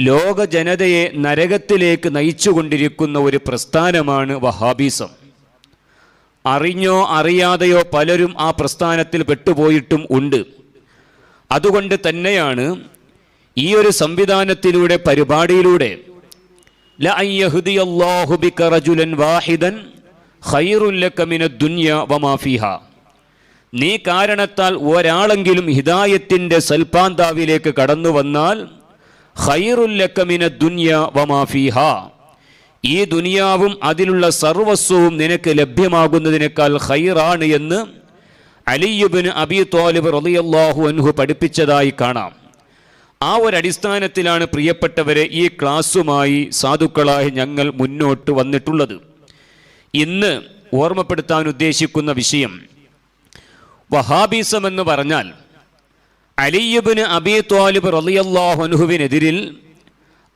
ലോക ജനതയെ നരകത്തിലേക്ക് നയിച്ചുകൊണ്ടിരിക്കുന്ന ഒരു പ്രസ്ഥാനമാണ് വഹാബീസം. അറിഞ്ഞോ അറിയാതെയോ പലരും ആ പ്രസ്ഥാനത്തിൽ പെട്ടുപോയിട്ടും ഉണ്ട്. അതുകൊണ്ട് തന്നെയാണ് ഈ ഒരു സംവിധാനത്തിലൂടെ പരിപാടിയിലൂടെ വാഹിദൻ നീ കാരണത്താൽ ഒരാളെങ്കിലും ഹിദായത്തിന്റെ സൽപാന്താവിലേക്ക് കടന്നു വന്നാൽ ഈ ദുനിയാവും അതിലുള്ള സർവസ്വവും നിനക്ക് ലഭ്യമാകുന്നതിനേക്കാൾ ഖൈറാണ് എന്ന് അലിയുബിന് അബി തോലിബ് റളിയല്ലാഹു അൻഹു പഠിപ്പിച്ചതായി കാണാം. ആ ഒരു അടിസ്ഥാനത്തിലാണ് പ്രിയപ്പെട്ടവരെ ഈ ക്ലാസ്സുമായി സാധുക്കളായി ഞങ്ങൾ മുന്നോട്ട് വന്നിട്ടുള്ളത്. ഇന്ന് ഓർമ്മപ്പെടുത്താൻ ഉദ്ദേശിക്കുന്ന വിഷയം വഹാബീസം എന്ന് പറഞ്ഞാൽ അലിയുബിന് അബി ത്വാലിബ് റളിയല്ലാഹുനുഹുവിനെതിരിൽ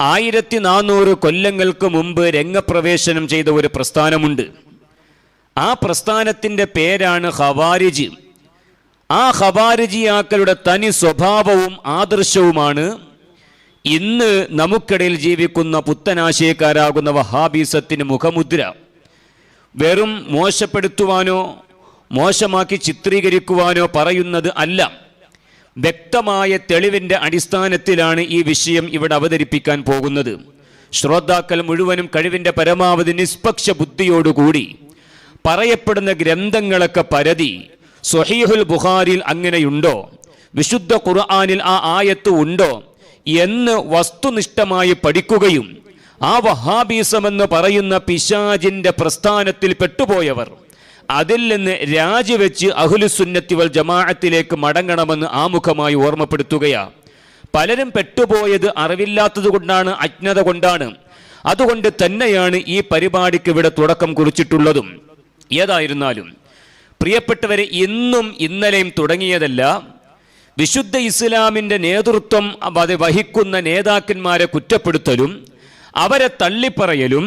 ആയിരത്തി നാനൂറ് കൊല്ലങ്ങൾക്ക് മുമ്പ് രംഗപ്രവേശനം ചെയ്ത ഒരു പ്രസ്ഥാനമുണ്ട്. ആ പ്രസ്ഥാനത്തിന്റെ പേരാണ് ഹവാരിജ് ആ ഹവാരിജിയാക്കളുടെ തനി സ്വഭാവവും ആദർശവുമാണ് ഇന്ന് നമുക്കിടയിൽ ജീവിക്കുന്ന പുത്തനാശയക്കാരാകുന്ന വഹാബീസത്തിന് മുഖമുദ്ര. വെറും മോശപ്പെടുത്തുവാനോ മോശമാക്കി ചിത്രീകരിക്കുവാനോ പറയുന്നത് അല്ല. വ്യക്തമായ തെളിവിന്റെ അടിസ്ഥാനത്തിലാണ് ഈ വിഷയം ഇവിടെ അവതരിപ്പിക്കാൻ പോകുന്നത്. ശ്രോതാക്കൾ മുഴുവനും കഴിവിന്റെ പരമാവധി നിഷ്പക്ഷ ബുദ്ധിയോടുകൂടി പറയപ്പെടുന്ന ഗ്രന്ഥങ്ങളൊക്കെ പരതി സൊഹീഹുൽ ബുഹാരിൽ അങ്ങനെയുണ്ടോ? വിശുദ്ധ ഖുർആാനിൽ ആ ആയത്ത് ഉണ്ടോ? എന്ന് വസ്തുനിഷ്ഠമായി പഠിക്കുകയും ആ വഹാബീസം എന്ന് പറയുന്ന പിശാജിന്റെ പ്രസ്ഥാനത്തിൽ പെട്ടുപോയവർ അതിൽ നിന്ന് രാജിവെച്ച് അഹുലുസുന്നത്തി വൽ ജമാഅത്തിലേക്ക് മടങ്ങണമെന്ന് ആമുഖമായി ഓർമ്മപ്പെടുത്തുകയാണ് പലരും പെട്ടുപോയത് അറിവില്ലാത്തത് കൊണ്ടാണ് അജ്ഞത കൊണ്ടാണ്. അതുകൊണ്ട് തന്നെയാണ് ഈ പരിപാടിക്ക് ഇവിടെ തുടക്കം കുറിച്ചിട്ടുള്ളതും. ഏതായിരുന്നാലും പ്രിയപ്പെട്ടവരെ ഇന്നും ഇന്നലെയും തുടങ്ങിയതല്ല. വിശുദ്ധ ഇസ്ലാമിന്റെ നേതൃത്വം വഹിക്കുന്ന നേതാക്കന്മാരെ കുറ്റപ്പെടുത്തലും അവരെ തള്ളിപ്പറയലും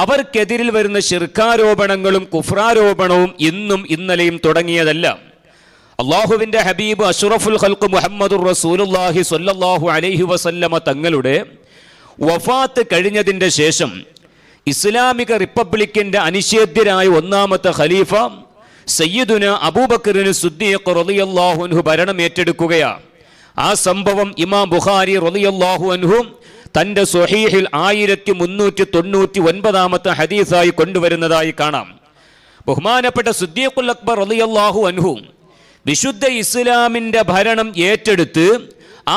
അവർക്കെതിരിൽ വരുന്ന ശിർക്കാരോപണങ്ങളും കുഫ്രാരോപണവും ഇന്നും ഇന്നലെയും തുടങ്ങിയതല്ല. അള്ളാഹുവിന്റെ ഹബീബ് അഷ്റഫുൽ ഹൽക്ക് മുഹമ്മദുർ റസൂലുല്ലാഹി സൊല്ലാഹു അലൈഹി വസല്ലമ തങ്ങളുടെ വഫാത്ത് കഴിഞ്ഞതിന്റെ ശേഷം ഇസ്ലാമിക റിപ്പബ്ലിക്കിന്റെ അനിഷേധ്യരായ ഒന്നാമത്തെ ഖലീഫ സയ്യിദുന അബൂബക്കറിന് സുദ്ദീഖ് റളിയല്ലാഹു അൻഹു ഭരണം ഏറ്റെടുക്കുകയാണ്. ആ സംഭവം ഇമാം ബുഖാരി റളിയല്ലാഹു അൻഹു തന്റെ സൊഹീഹിൽ ആയിരത്തി മുന്നൂറ്റി തൊണ്ണൂറ്റി ഒൻപതാമത്തെ ഹദീസായി കൊണ്ടുവരുന്നതായി കാണാം. ബഹുമാനപ്പെട്ട സുദ്ദീഖുൽ അക്ബർ റളിയല്ലാഹു അൻഹു വിശുദ്ധ ഇസ്ലാമിന്റെ ഭരണം ഏറ്റെടുത്ത്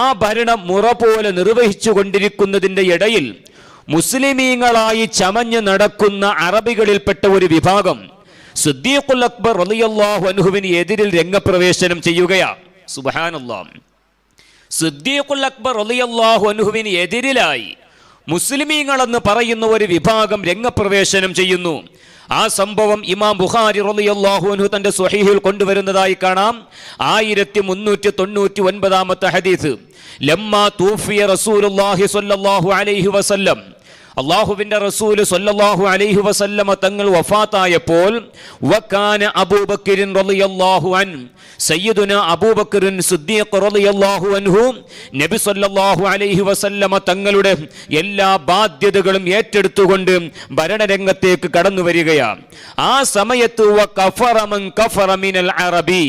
ആ ഭരണം മുറ പോലെ നിർവഹിച്ചു കൊണ്ടിരിക്കുന്നതിന്റെ ഇടയിൽ മുസ്ലിമീങ്ങളായി ചമഞ്ഞു നടക്കുന്ന അറബികളിൽപ്പെട്ട ഒരു വിഭാഗം സുദ്ദീഖുൽ അക്ബർ റളിയല്ലാഹു അൻഹുവിന് എതിരിൽ രംഗപ്രവേശനം ചെയ്യുകയാണ് സുബഹാനല്ലാഹ്. സിദ്ദീഖുൽ അക്ബർ റളിയല്ലാഹു അൻഹുവിന് എതിരിലായി. മുസ്ലിമീങ്ങളെന്ന് പറയുന്ന ഒരു വിഭാഗം രംഗപ്രവേശനം ചെയ്യുന്നു. ആ സംഭവം ഇമാം ബുഖാരി റളിയല്ലാഹു അൻഹു തന്റെ സ്വഹീഹിൽ കൊണ്ടുവരുന്നതായി കാണാം. ആയിരത്തി മുന്നൂറ്റി തൊണ്ണൂറ്റി ഒൻപതാമത്തെ ഹദീസ്. ലമ്മ തൂഫിയ റസൂലുള്ളാഹി സ്വല്ലല്ലാഹു അലൈഹി വസല്ലം. അള്ളാഹുവിന്റെ റസൂൽ സൊല്ലാഹു അലൈഹി വസല്ലമ തങ്ങൾ വഫാത്തായപ്പോൾ റളിയല്ലാഹു അൻ അബൂബക്കറിൻ സിദ്ദീഖ് റളിയല്ലാഹു അൻഹു നബി അലൈഹി വസല്ലമ തങ്ങളുടെ എല്ലാ ബാധ്യതകളും ഏറ്റെടുത്തുകൊണ്ട് ഭരണരംഗത്തേക്ക് കടന്നു വരികയാണ് ആ സമയത്ത് വകഫറ മൻ കഫറ മിനൽ അറബി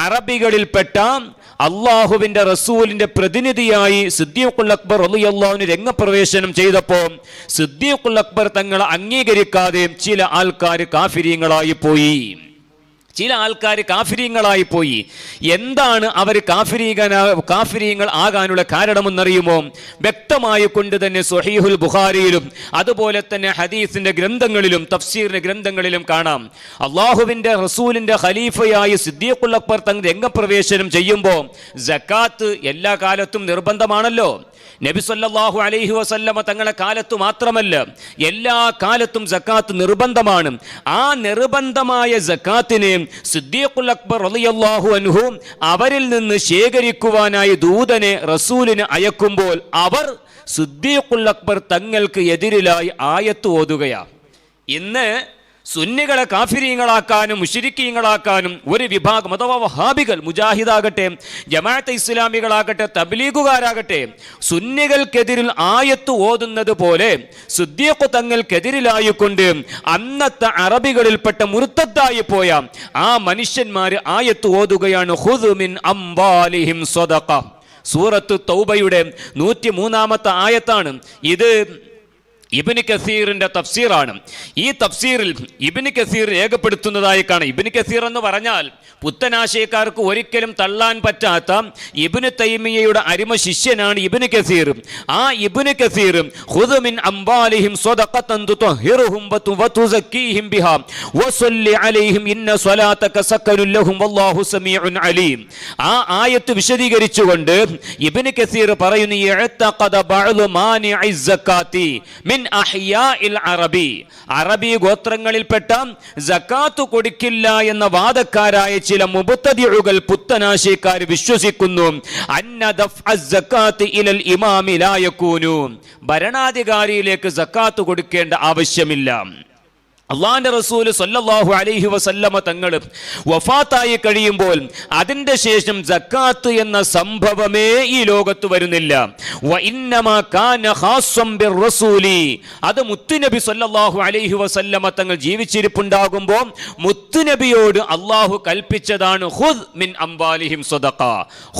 അറബികളിൽപ്പെട്ട അള്ളാഹുവിന്റെ റസൂലിന്റെ പ്രതിനിധിയായി സിദ്ദീഖുൽ അക്ബർ അലിയല്ലാവിന് രംഗപ്രവേശനം ചെയ്തപ്പോൾ സിദ്ദീഖുൽ അക്ബർ തങ്ങളെ അംഗീകരിക്കാതെ ചില ആൾക്കാർ കാഫിര്യങ്ങളായി പോയി. ചില ആൾക്കാർ കാഫിരീങ്ങളായിപ്പോയി. പോയി എന്താണ് അവർ കാഫിരീകന കാഫിരീങ്ങൾ ആകാനുള്ള കാരണമെന്നറിയുമോ? വ്യക്തമായി കൊണ്ട് തന്നെ സൊഹീഹുൽ ബുഖാരിയിലും അതുപോലെ തന്നെ ഹദീസിന്റെ ഗ്രന്ഥങ്ങളിലും തഫ്സീറിന്റെ ഗ്രന്ഥങ്ങളിലും കാണാം. അള്ളാഹുവിന്റെ റസൂലിന്റെ ഖലീഫയായി സിദ്ദീഖുൽ അക്ബർ രംഗപ്രവേശനം ചെയ്യുമ്പോൾ ജക്കാത്ത് എല്ലാ കാലത്തും നിർബന്ധമാണല്ലോ. നബി സല്ലല്ലാഹു അലൈഹി വസല്ലമ തങ്ങളെ കാലത്ത് മാത്രമല്ല എല്ലാ കാലത്തും ജക്കാത്ത് നിർബന്ധമാണ്. ആ നിർബന്ധമായ സക്കാത്തിനെ സിദ്ദീഖുൽ അക്ബർ റളിയല്ലാഹു അൻഹു അവരിൽ നിന്ന് ശേഖരിക്കുവാനായി ദൂതനെ റസൂലിന് അയക്കുമ്പോൾ അവർ സിദ്ദീഖുൽ അക്ബർ തങ്ങൾക്ക് എതിരിലായി ആയത്ത് ഓതുകയാണ്. ഇന്ന് സുന്നികളെ കാഫിരീങ്ങളാക്കാനും മുഷിരിക്കീങ്ങളാക്കാനും ഒരു വിഭാഗം അഥവാ വഹാബികൾ മുജാഹിദാകട്ടെ ജമാഅത്തെ ഇസ്ലാമികളാകട്ടെ തബ്ലീഗുകാരാകട്ടെ സുന്നികൾക്കെതിരിൽ ആയത്ത് ഓതുന്നത് പോലെ സുദ്ദീഖ് തങ്ങൾക്കെതിരിലായിക്കൊണ്ട് അന്നത്തെ അറബികളിൽപ്പെട്ട മുറുത്തത്തായി പോയ ആ മനുഷ്യന്മാര് ആയത്ത് ഓതുകയാണ് ഖുദു മിൻ അംബാലിഹിം സദഖ സൂറത്ത് തൗബയുടെ നൂറ്റി മൂന്നാമത്തെ ആയത്താണ്. ഇത് ഇബിന് കസീറിന്റെ തഫ്സീറാണ്. ഈ തഫ്സീറിൽ ഇബിന് കസീർ രേഖപ്പെടുത്തുന്നതായി കാണാം. ഇബിന് കസീർ എന്ന് പറഞ്ഞാൽ പുത്തനാശയക്കാർക്ക് ഒരിക്കലും തള്ളാൻ പറ്റാത്ത ഇബിന് തൈമിയയുടെ അരിമ ശിഷ്യനാണ് ഇബിന് കസീർ. ആ ഇബിന് കസീർ ഹുദമിൻ മിൻ അംബാലിഹിം ആ ആയത്ത് വിശദീകരിച്ചുകൊണ്ട് ഇബ്നു കസീർ പറയുന്നു അഹ്യാഇൽ അറബി. അറബി ഗോത്രങ്ങളിൽപ്പെട്ട ജക്കാത്തു കൊടുക്കില്ല എന്ന വാദക്കാരായ ചില മുബത്തതിഴുകൾ പുത്തനാശിക്കാർ വിശ്വസിക്കുന്നു. ഇലൽ ഭരണാധികാരിയിലേക്ക് സക്കാത്ത് കൊടുക്കേണ്ട ആവശ്യമില്ല. അള്ളാന്റെ റസൂൽ സല്ലല്ലാഹു അലൈഹി വസല്ലമ തങ്ങൾ വഫാത്തായി കഴിയുമ്പോൾ അതിന്റെ ശേഷം ജക്കാത്ത് എന്ന സംഭവമേ ഈ ലോകത്ത് വരുന്നില്ല. അത് മുത്തുനബി സല്ലല്ലാഹു അലൈഹി വസല്ലമ തങ്ങൾ ജീവിച്ചിരിപ്പുണ്ടാകുമ്പോൾ മുത്തുനബിയോട് അള്ളാഹു കൽപ്പിച്ചതാണ് ഹുദ് മിൻ അംബാലിഹിം സ്വതക്ക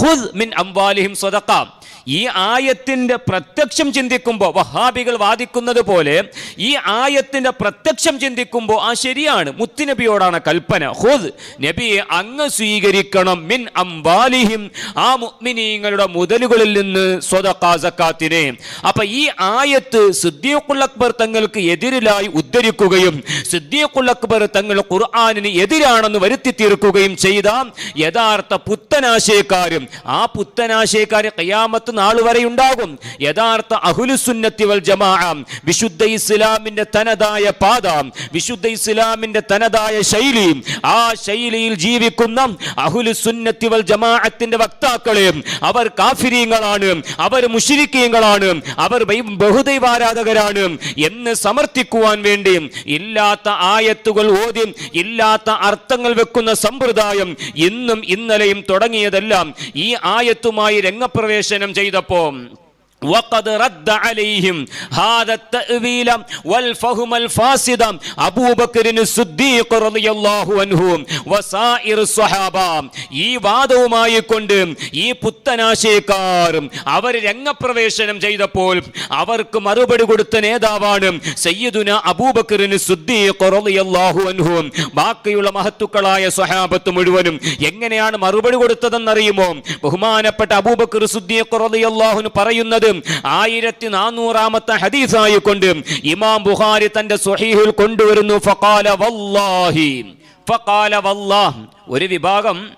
ഹുദ് മിൻ അംബാലിഹിം സ്വദഖ. ഈ ആയത്തിന്റെ പ്രത്യക്ഷം ചിന്തിക്കുമ്പോൾ വഹാബികൾ വാദിക്കുന്നത് പോലെ ഈ ആയത്തിന്റെ പ്രത്യക്ഷം ചിന്തിക്കുമ്പോൾ ആ ശരിയാണ് മുത്തുനബിയോടാണ് കൽപ്പന. ഹുദ് നബിയെ അങ്ങ് സ്വീകരിക്കണം മിൻ അംബാലിഹിം ആ മുഅ്മിനീങ്ങളുടെ മുതലുകളിൽ നിന്ന് സ്വതക്കാസക്കാത്തിനെ അപ്പൊ ഈ ആയത്ത് സിദ്ദീഖുൽ അക്ബർ തങ്ങൾക്ക് എതിരിലായി ഉദ്ധരിക്കുകയും സിദ്ദീഖുൽ അക്ബർ തങ്ങൾ ഖുർആാനിന് എതിരാണെന്ന് വരുത്തി തീർക്കുകയും ചെയ്ത യഥാർത്ഥ പുത്തനാശയക്കാരും ആ പുത്തനാശയക്കാരെ കയ്യാമത്ത് നാൾ വരെ ഉണ്ടാകും യഥാർത്ഥ അഹുലുസുന്നത്തി വൽ ജമാഅ വിശുദ്ധ ഇസ്ലാമിന്റെ തനതായ പാത വിശുദ്ധ ഇസ്ലാമിന്റെ തനതായ ശൈലി ആ ശൈലിയിൽ ജീവിക്കുന്ന അഹുലുസുന്നത്തി വൽ ജമാഅത്തിന്റെ വക്താക്കളെ അവർ കാഫിരീങ്ങളാണ് അവർ മുഷിരിക്കീങ്ങളാണ് അവർ ബഹുദൈവാരാധകരാണ് എന്ന് സമർത്ഥിക്കുവാൻ വേണ്ടി ഇല്ലാത്ത ആയത്തുകൾ ഓതി ഇല്ലാത്ത അർത്ഥങ്ങൾ വെക്കുന്ന സമ്പ്രദായം ഇന്നും ഇന്നലെയും തുടങ്ങിയതെല്ലാം ഈ ആയത്തുമായി രംഗപ്രവേശനം செய்தப்போம் وقد رد عليهم هذا التأويل والفهم الفاسد أبو بكر الصديق رضي الله عنه وسائر الصحابة ഈ വാദവുമായി കൊണ്ട് ഈ പുത്തനാശയക്കാർ അവർ രംഗപ്രവേശനം ചെയ്തപ്പോൾ അവർക്ക് മറുപടി കൊടുത്ത നേതാവാണ് സയ്യിദുന അബൂബക്കറിന് സുദ്ദീഖ് റളിയല്ലാഹു അൻഹു ബാക്കിയുള്ള മഹത്തുക്കളായ സ്വഹാബത്ത് മുഴുവനും എങ്ങനെയാണ് മറുപടി കൊടുത്തതെന്നറിയുമോ ബഹുമാനപ്പെട്ട അബൂബക്കർ സുദ്ദീഖ് റളിയല്ലാഹു പറയുന്നത് ആയിരത്തി നാനൂറാമത്തെ ഹദീസായി കൊണ്ട് ഇമാം ബുഹാരി തന്റെ സുഹീഹിൽ കൊണ്ടുവരുന്നു. വല്ലാഹി. വല്ലാഹ്. ഒരു വിഭാഗം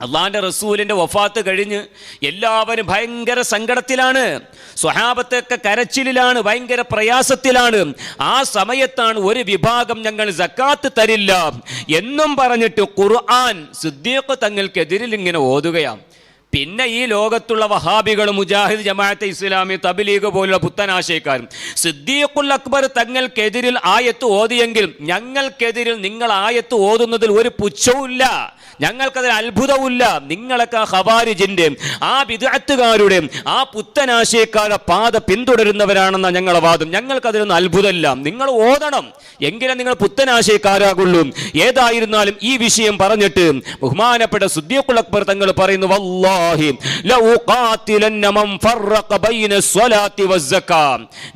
അള്ളാന്റെ റസൂലിന്റെ വഫാത്ത് കഴിഞ്ഞ് എല്ലാവരും ഭയങ്കര സങ്കടത്തിലാണ്. സ്വഹാബത്തൊക്കെ കരച്ചിലാണ് ഭയങ്കര പ്രയാസത്തിലാണ്. ആ സമയത്താണ് ഒരു വിഭാഗം ഞങ്ങൾ ജക്കാത്ത് തരില്ല എന്നും പറഞ്ഞിട്ട് ഖുർആൻ സിദ്ദീഖ് തങ്ങൾക്കെതിരിൽ ഇങ്ങനെ ഓതുകയാണ്. പിന്നെ ഈ ലോകത്തുള്ള വഹാബികളും മുജാഹിദ് ജമാഅത്തെ ഇസ്ലാമി തബ്ലീഗ് പോലുള്ള പുത്തനാശയക്കാരും സിദ്ദീഖുൽ അക്ബർ തങ്ങൾക്കെതിരിൽ ആയത്ത് ഓതിയെങ്കിൽ ഞങ്ങൾക്കെതിരിൽ നിങ്ങൾ ആയത്ത് ഓതുന്നതിൽ ഒരു പുച്ഛവുമില്ല. ഞങ്ങൾക്കതിൽ അത്ഭുതവുമില്ല. നിങ്ങളൊക്കെ ആ ഖവാരിജിന്റെ ആ വിദഗ്ധക്കാരുടെ ആ പുത്തനാശയക്കാരുടെ പാത പിന്തുടരുന്നവരാണെന്ന ഞങ്ങളുടെ വാദം. ഞങ്ങൾക്കതിലൊന്നും അത്ഭുതമില്ല. നിങ്ങൾ ഓതണം. എങ്കിലും നിങ്ങൾ പുത്തനാശയക്കാരാകുള്ളൂ. ഏതായിരുന്നാലും ഈ വിഷയം പറഞ്ഞിട്ട് ബഹുമാനപ്പെട്ട സുദ്ദീഖുൽ അക്ബർ തങ്ങൾ പറയുന്നു വല്ലാഹി ലഉഖാതിലന്ന മൻ ഫറഖ ബൈന സ്വലാത്തി വസ്സക്കാ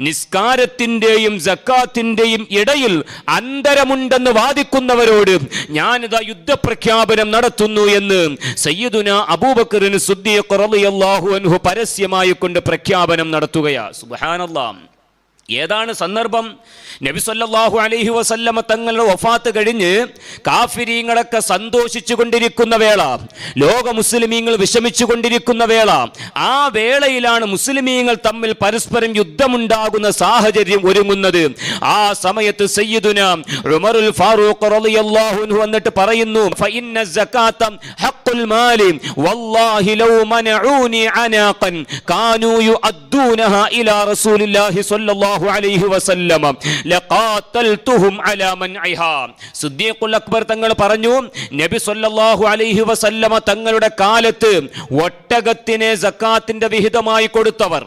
നിസ്കാരത്തിന്റെയും സക്കാത്തിന്റെയും ഇടയിൽ അന്തരമുണ്ടെന്ന് വാദിക്കുന്നവരോട് ഞാനിതാ യുദ്ധപ്രഖ്യാപനം നടത്തുന്നു എന്ന് സയ്യിദുന അബൂബക്കറിന് സുദ്ദീഖ് റളിയല്ലാഹു അൻഹു പരസ്യമായി കൊണ്ട് പ്രഖ്യാപനം നടത്തുകയാ. സുബ്ഹാനല്ലാഹ്. ഏതാണ് സന്ദർഭം? നബി സല്ലല്ലാഹു അലൈഹി വസല്ലമ തങ്ങളുടെ വഫാത്ത് കഴിഞ്ഞ് കാഫിരീങ്ങളൊക്കെ സന്തോഷിച്ചു കൊണ്ടിരിക്കുന്ന വേള ലോക മുസ്ലിമീങ്ങൾ വിഷമിച്ചു കൊണ്ടിരിക്കുന്ന വേള ആ വേളയിലാണ് മുസ്ലിമീങ്ങൾ തമ്മിൽ പരസ്പരം യുദ്ധമുണ്ടാകുന്ന സാഹചര്യം ഒരുങ്ങുന്നത്. ആ സമയത്ത് സയ്യിദുന ഉമറുൽ ഫാറൂഖ് റളിയല്ലാഹു അൻഹു വന്നിട്ട് പറയുന്നു ഫഇന്ന സകാത്തം വല്ലാഹി ലൗ മനഊനി അനാഖൻ ഇലാ റസൂലില്ലാഹി സ്വല്ലല്ലാഹു അലൈഹി അലാ മൻഇഹാ. സിദ്ദീഖുൽ അക്ബർ തങ്ങൾ പറഞ്ഞു നബി സ്വല്ലല്ലാഹു അലൈഹി വസല്ലമ തങ്ങളുടെ കാലത്ത് ഒട്ടകത്തിനെ സക്കാത്തിന്റെ വിഹിതമായി കൊടുത്തവർ.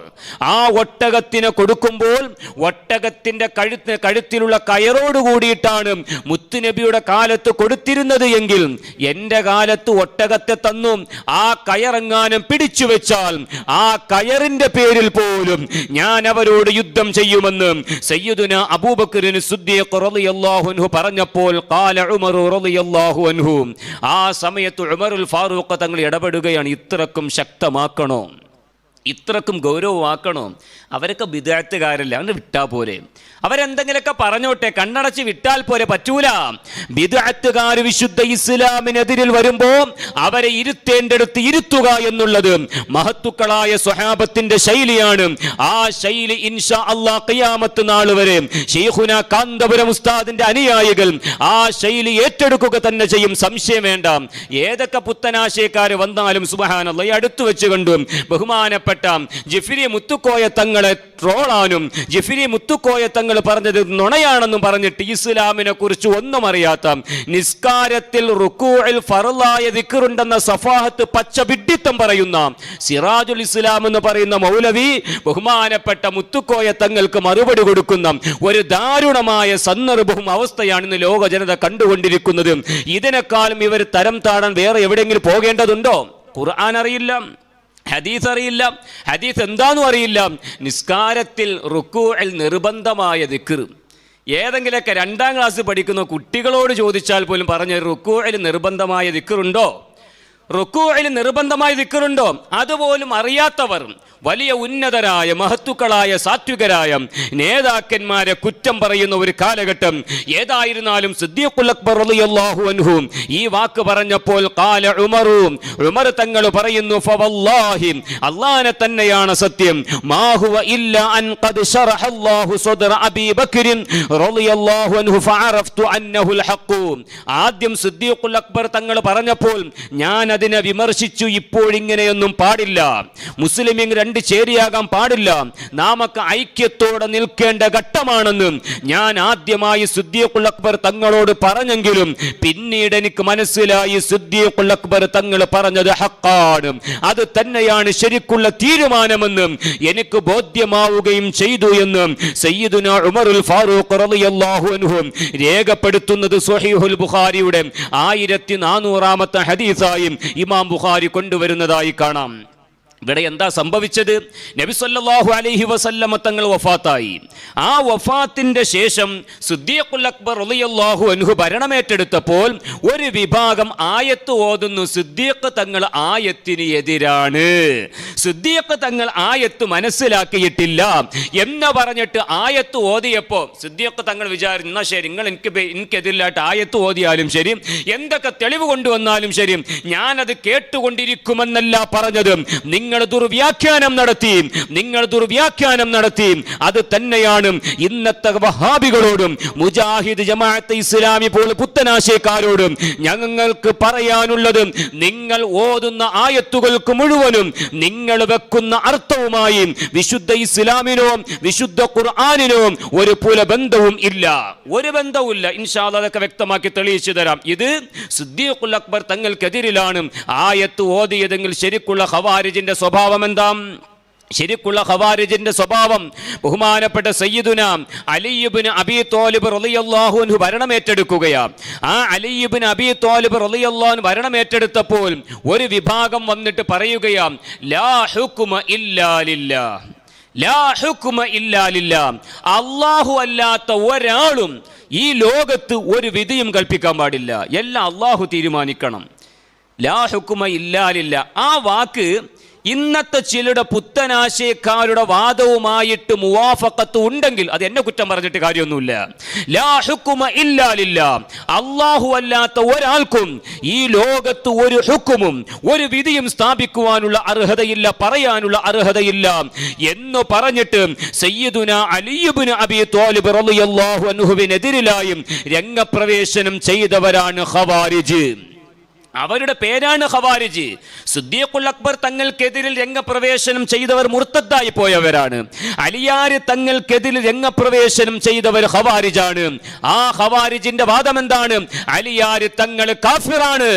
ആ ഒട്ടകത്തിന് കൊടുക്കുമ്പോൾ ഒട്ടകത്തിന്റെ കഴുത്ത് കഴുത്തിലുള്ള കയറോട് കൂടിയിട്ടാണ് മുത്തുനബിയുടെ കാലത്ത് കൊടുത്തിരുന്നത് എങ്കിൽ എന്റെ കാലത്ത് ഒട്ടക ഒട്ടകത്തെ തന്നു. ആ കയറങ്ങാനും പിടിച്ചു വെച്ചാൽ ആ കയറിന്റെ പേരിൽ പോലും ഞാൻ അവരോട് യുദ്ധം ചെയ്യുമെന്ന് സയ്യിദുന അബൂബക്കറിന് പറഞ്ഞപ്പോൾ ആ സമയത്ത് ഉമറുൽ ഫാറൂഖ് തങ്ങൾ ഇടപെടുകയാണ്. ഇത്രക്കും ശക്തമാക്കണോ? ഇത്രക്കും ഗൗരവമാക്കണോ? അവരൊക്കെ വിദഗ്ധകാരല്ല അവന് വിട്ടാൽ പോരെ. അവരെന്തെങ്കിലുമൊക്കെ പറഞ്ഞോട്ടെ കണ്ണടച്ച് വിട്ടാൽ പോരെ പറ്റൂല. വിദഗ്ധകാർ വിശുദ്ധ ഇസ്ലാമിനെതിരിൽ വരുമ്പോൾ അവരെ ഇരുത്തേണ്ടടുത്ത് ഇരുത്തുക എന്നുള്ളത് മഹത്തുക്കളായ സ്വഹാബത്തിന്റെ ശൈലിയാണ്. ആ ശൈലി ഇൻഷാ അള്ളാ കയ്യാമത്ത് നാൾ വരെ ഷെയ്ഖുന കാന്തപുരം ഉസ്താദിന്റെ അനുയായികൾ ആ ശൈലി ഏറ്റെടുക്കുക തന്നെ ചെയ്യും. സംശയം വേണ്ട. ഏതൊക്കെ പുത്തനാശയക്കാർ വന്നാലും സുബഹാനല്ല ഈ അടുത്തു വെച്ചുകൊണ്ടും കണ്ടു. ബഹുമാനപ്പെട്ട ജഫിരി മുത്തുക്കോയ തങ്ങളെ ട്രോളാനും ജഫിരി മുത്തുക്കോയ തങ്ങൾ പറഞ്ഞത് നുണയാണെന്നും പറഞ്ഞിട്ട് ഇസ്ലാമിനെ കുറിച്ച് ഒന്നും അറിയാത്ത നിസ്കാരത്തിൽ റുക്കൂഴിൽ ഫറലായ ദിക്കറുണ്ടെന്ന സഫാഹത്ത് പച്ചപിഡിത്തം പറയുന്ന സിറാജുൽ ഇസ്ലാം എന്ന് പറയുന്ന മൗലവി ബഹുമാനപ്പെട്ട മുത്തുക്കോയ തങ്ങൾക്ക് മറുപടി കൊടുക്കുന്ന ഒരു ദാരുണമായ സന്ദർഭവും അവസ്ഥയാണ് ഇന്ന് ലോക ജനത കണ്ടുകൊണ്ടിരിക്കുന്നത്. ഇതിനേക്കാളും ഇവർ തരം താഴാൻ വേറെ എവിടെയെങ്കിലും പോകേണ്ടതുണ്ടോ? ഖുർആൻ അറിയില്ല. ഹദീസ് അറിയില്ല. ഹദീസ് എന്താണെന്നും അറിയില്ല. നിസ്കാരത്തിൽ റുക്കൂഴിൽ നിർബന്ധമായ ദിക്കർ ഏതെങ്കിലുമൊക്കെ രണ്ടാം ക്ലാസ് പഠിക്കുന്ന കുട്ടികളോട് ചോദിച്ചാൽ പോലും പറഞ്ഞ റുക്കൂഴിൽ നിർബന്ധമായ ദിക്റുണ്ടോ? റുക്കൂഴിൽ നിർബന്ധമായി ദിക്കറുണ്ടോ അതുപോലും അറിയാത്തവർ വലിയ ഉന്നതരായ മഹത്തുക്കളായ സാത്വികരായ നേതാക്കന്മാരെ കുറ്റം പറയുന്ന ഒരു കാലഘട്ടം ഏതായിരുന്നാലും റളിയല്ലാഹു അൻഹു ഈ വാക്ക് പറഞ്ഞപ്പോൾ കാല ഉമറു ഉമർ തങ്ങൾ പറയുന്നു ഫവല്ലാഹി അല്ലാഹനെ തന്നെയാണ് സത്യം. മാഹുവ ഇല്ല അൻ ഖദ് ശറഹ അല്ലാഹു സദ്റ അബീ റളിയല്ലാഹു അൻഹു ഫഅറഫ്തു അന്നഹുൽ ഹഖ്. ആദ്യം സിദ്ദീഖുൽ അക്ബർ തങ്ങൾ പറഞ്ഞപ്പോൾ ഞാൻ അതിനെ വിമർശിച്ചു ഇപ്പോഴിങ്ങനെയൊന്നും പാടില്ല. മുസ്ലിം രണ്ട് ചേരിയാകാൻ പാടില്ല. നാമൊക്കെ ഐക്യത്തോടെ നിൽക്കേണ്ട ഘട്ടമാണെന്ന് ഞാൻ ആദ്യമായി സുദ്ദീഖുൽ അക്ബർ തങ്ങളോട് പറഞ്ഞെങ്കിലും പിന്നീട് എനിക്ക് മനസ്സിലായി സുദ്ദീഖുൽ അക്ബർ തങ്ങൾ പറഞ്ഞത് ഹക്കാണ്. അത് തന്നെയാണ് ശരിക്കുള്ള തീരുമാനമെന്ന് എനിക്ക് ബോധ്യമാവുകയും ചെയ്തു എന്ന് സയ്യിദുന ഉമറുൽ ഫാറൂഖ് റളിയല്ലാഹു അൻഹു രേഖപ്പെടുത്തുന്നത് സ്വഹീഹുൽ ബുഖാരിയുടെ ആയിരത്തി നാനൂറാമത്തെ ഹദീസായും ഇമാം ബുഖാരി കൊണ്ടുവരുന്നതായി കാണാം. ഇവിടെ എന്താ സംഭവിച്ചത്? നബി സല്ലല്ലാഹു അലൈഹി വസല്ലമ തങ്ങൾ വഫാത്തായി. ആ വഫാത്തിന്റെ ശേഷം സിദ്ദീഖുൽ അക്ബർ റളിയല്ലാഹു അൻഹു ഭരണമേറ്റെടുത്തപ്പോൾ ഒരു വിഭാഗം ആയത്ത് ഓതുന്നു സിദ്ദീഖ് തങ്ങൾ ആയത്തിന് എതിരാണ്. സിദ്ദീഖ് തങ്ങൾ ആയത്ത് മനസ്സിലാക്കിയിട്ടില്ല. എന്ന് പറഞ്ഞിട്ട് ആയത്ത് ഓതിയപ്പോൾ സിദ്ദീഖ് തങ്ങൾ വിചാരിച്ചു എന്നാ ശരി നിങ്ങൾ എനിക്ക് എനിക്കെതിരില്ലാട്ട് ആയത്ത് ഓതിയാലും ശരി എന്തൊക്കെ തെളിവ് കൊണ്ടുവന്നാലും ശരി ഞാനത് കേട്ടുകൊണ്ടിരിക്കുമെന്നല്ല പറഞ്ഞത്. നിങ്ങൾ ദുർവ്യാഖ്യാനം നടത്തി. നിങ്ങൾ ദുർവ്യാഖ്യാനം നടത്തി. അത് തന്നെയാണ് ഇന്നത്തെ വഹാബികളോടും മുജാഹിദ് ജമാഅത്തെ ഇസ്ലാമി പോലെ പുത്തനാശയക്കാരോടും ഞങ്ങൾക്ക് പറയാനുള്ളത് നിങ്ങൾ ഓതുന്ന ആയത്തുകൾക്ക് മുഴുവനും നിങ്ങൾ വെക്കുന്ന അർത്ഥവുമായി വിശുദ്ധ ഇസ്ലാമിനോ വിശുദ്ധ ഖുർആാനിനോ ഒരു പുല ബന്ധവും ഇല്ല. ഒരു ബന്ധവും ഇല്ല. ഇൻഷാല്ല അതൊക്കെ വ്യക്തമാക്കി തെളിയിച്ചു തരാം. ഇത് സിദ്ദീഖുൽ അക്ബർ തങ്ങൾക്കെതിരിലാണ് ആയത്ത് ഓതിയതെങ്കിൽ ശരിക്കുള്ള ഖവാരിജിന്റെ സ്വഭാവം എന്താ ശരിക്കുള്ള ഖവാരിജിന്റെ സ്വഭാവം ബഹുമാനപ്പെട്ട സയ്യിദുന അലിയുബിന് അബി തോലിബ് റളിയല്ലാഹു ഭരണം ഏറ്റെടുക്കുകയാണ് ആ അലിയുബിന് അബി തോലിബ് റലിയല്ലാഹുൻ ഭരണം ഏറ്റെടുത്തപ്പോൾ ഒരു വിഭാഗം വന്നിട്ട് പറയുകയാണ് അല്ലാഹു അല്ലാത്ത ഒരാളും ഈ ലോകത്ത് ഒരു വിധിയും കൽപ്പിക്കാൻ പാടില്ല. എല്ലാം അള്ളാഹു തീരുമാനിക്കണം. ലാ ഹുക്കുമ ഇല്ലാലില്ല ആ വാക്ക് ഇന്നത്തെ ചിലരുടെ പുത്തനാശയക്കാരുടെ വാദവുമായിട്ട് മുവാഫക്കത്ത് ഉണ്ടെങ്കിൽ അത് എന്നെ കുറ്റം പറഞ്ഞിട്ട് കാര്യമൊന്നുമില്ല. ലാഹുക്കുമ ഇല്ലാലില്ല അള്ളാഹു അല്ലാത്ത ഒരാൾക്കും ഈ ലോകത്ത് ഒരു ഹുക്കുമും ഒരു വിധിയും സ്ഥാപിക്കുവാനുള്ള അർഹതയില്ല പറയാനുള്ള അർഹതയില്ല എന്ന് പറഞ്ഞിട്ട് സയ്യിദുന അലിയുബിന് അബി തോലിബ് റളിയല്ലാഹു അൻഹുവിനെതിരിലായും രംഗപ്രവേശനം ചെയ്തവരാണ് ഖവാരിജ്. അവരുടെ പേരാണ് ഹവാരിജി സുദ്ദീഖുൽ അക്ബർ തങ്ങൾക്കെതിരിൽ രംഗപ്രവേശനം ചെയ്തവർ മുർത്തദ്ദായി പോയവരാണ്. അലിയാര് തങ്ങൾക്കെതിരിൽ രംഗപ്രവേശനം ചെയ്തവർ ഹവാരിജാണ് ആ ഹവാരിജിന്റെ വാദം എന്താണ് അലിയാര് തങ്ങൾ കാഫിറാണ്.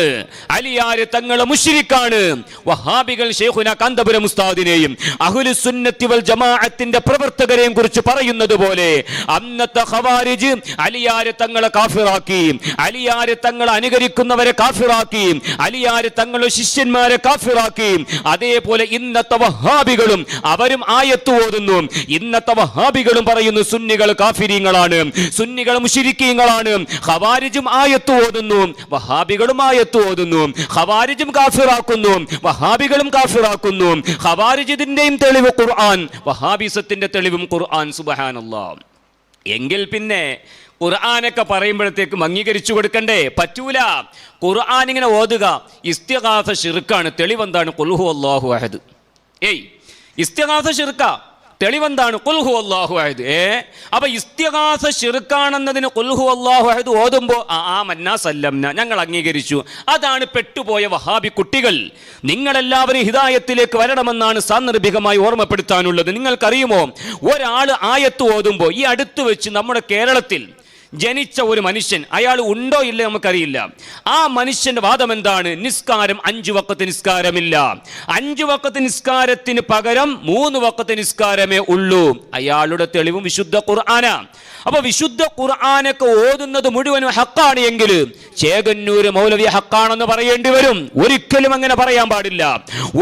അലിയാര് തങ്ങൾ മുഷിരിക്കാണ്. വഹാബികൾ ഷെയ്ഖുന കാന്തപുരം മുസ്താദിനെയും അഹുലു സുന്നത്തി വൽ ജമാഅത്തിന്റെ പ്രവർത്തകരെയും കുറിച്ച് പറയുന്നത് പോലെ അന്നത്തെ ഖവാരിജ് അലിയാര് തങ്ങളെ കാഫിറാക്കി. അലിയാര് തങ്ങളെ അനുകരിക്കുന്നവരെ കാഫിറാക്കി. അലിയാര് തങ്ങളുടെ ശിഷ്യന്മാരെ കാഫിറാക്കി. അതേപോലെ ഇന്നത്തെ വഹാബികളും അവരും ആയത്ത് ഓതുന്നു. ഇന്നത്തെ വഹാബികളും പറയുന്നു സുന്നികൾ കാഫിരീങ്ങളാണ് സുന്നികൾ മുഷിരിക്കീങ്ങളാണ് ഹവാരിജും ആയത്ത് ഓതുന്നു വഹാബികളും ആയത്ത് ഓതുന്നു ഹവാരിജും കാഫിറാക്കുന്നു വഹാബികളും കാഫിറാക്കുന്നു. ഹവാരിജിതിന്റെയും തെളിവ് ഖുർആൻ വഹാബിസത്തിന്റെ തെളിവും ഖുർആൻ സുബ്ഹാനല്ലാഹ്. എങ്കിൽ പിന്നെ ഖുർആാനൊക്കെ പറയുമ്പോഴത്തേക്കും അംഗീകരിച്ചു കൊടുക്കണ്ടേ? പറ്റൂല. ഖുർആൻ ഇങ്ങനെ ഓതുക ഇസ്തിഹാസ ഷിർക്കാണ് തെളിവെന്താണ്? കുൽഹു അള്ളാഹു അഹദ്. ഏയ് ഇസ്തിഹാസ ഷിർക്ക തെളിവെന്താണ്? കുൽഹു അള്ളാഹു അഹദ്. ഏ? അപ്പൊ ഇസ്തിഹാസ ഷിർക്കാണെന്നതിന് കുൽഹു അള്ളാഹു അഹദ് ഓതുമ്പോ ആ മന്നാ സല്ലംന ഞങ്ങൾ അംഗീകരിച്ചു. അതാണ് പെട്ടുപോയ വഹാബി കുട്ടികൾ. നിങ്ങളെല്ലാവരും ഹിതായത്തിലേക്ക് വരണമെന്നാണ് സാന്ദർഭികമായി ഓർമ്മപ്പെടുത്താനുള്ളത്. നിങ്ങൾക്കറിയുമോ? ഒരാൾ ആയത്ത് ഓതുമ്പോൾ ഈ അടുത്ത് വെച്ച് നമ്മുടെ കേരളത്തിൽ ജനിച്ച ഒരു മനുഷ്യൻ അയാൾ ഉണ്ടോ ഇല്ലേ നമുക്കറിയില്ല. ആ മനുഷ്യന്റെ വാദം എന്താണ്? നിസ്കാരം അഞ്ചു വക്കത്ത് നിസ്കാരമില്ല. അഞ്ചു വക്കത്ത് നിസ്കാരത്തിന് പകരം മൂന്ന് വക്കത്ത് നിസ്കാരമേ ഉള്ളൂ. അയാളുടെ തെളിവും വിശുദ്ധ ഖുർആന. അപ്പൊ വിശുദ്ധ ഖുർആനൊക്കെ ഓതുന്നത് മുഴുവനും ഹക്കാണ് എങ്കിൽ ചേകന്നൂര് മൗലവി ഹക്കാണെന്ന് പറയേണ്ടി വരും. ഒരിക്കലും അങ്ങനെ പറയാൻ പാടില്ല.